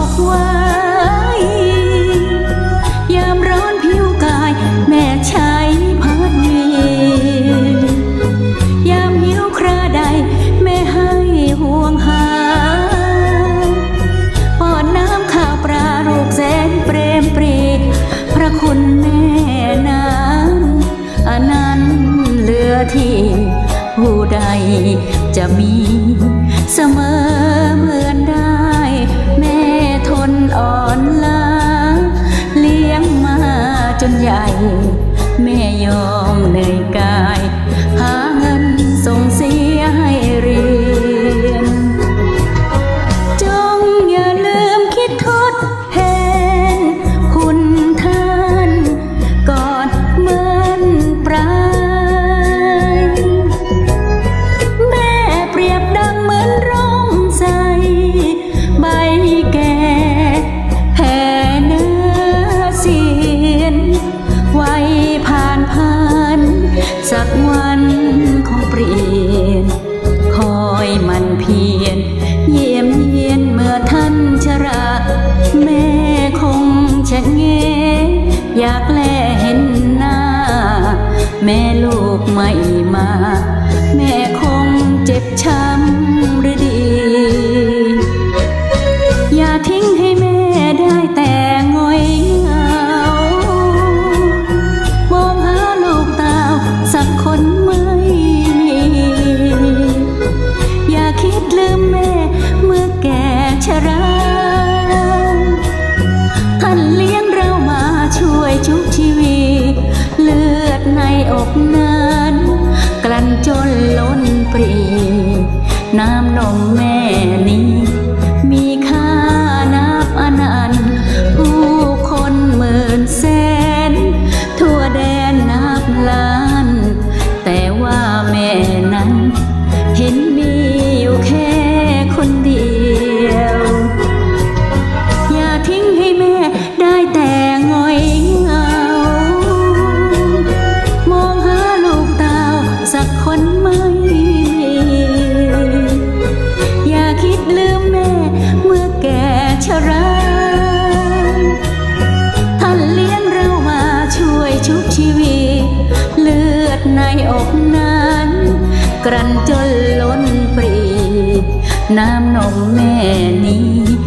อกว่า จะมีเสมอเหมือนได้ แม่ทนอ่อนล้าเลี้ยงมาจนใหญ่ แม่ยอมเหนื่อยกายหา อยากแลเห็นหน้า แม่ลูกไม่มา แม่คงเจ็บช้ำหรือดี อย่าทิ้งให้แม่ได้แต่งอยเหงามองหาลูกตาสักคนไม่มีอย่าคิดลืมแม่เมื่อแก่ชราท่าน กนั้นกลั่นจนล้นปรี น้ำนมแม่น อกนั้น กรันจนล้นปรี น้ำนมแม่นี้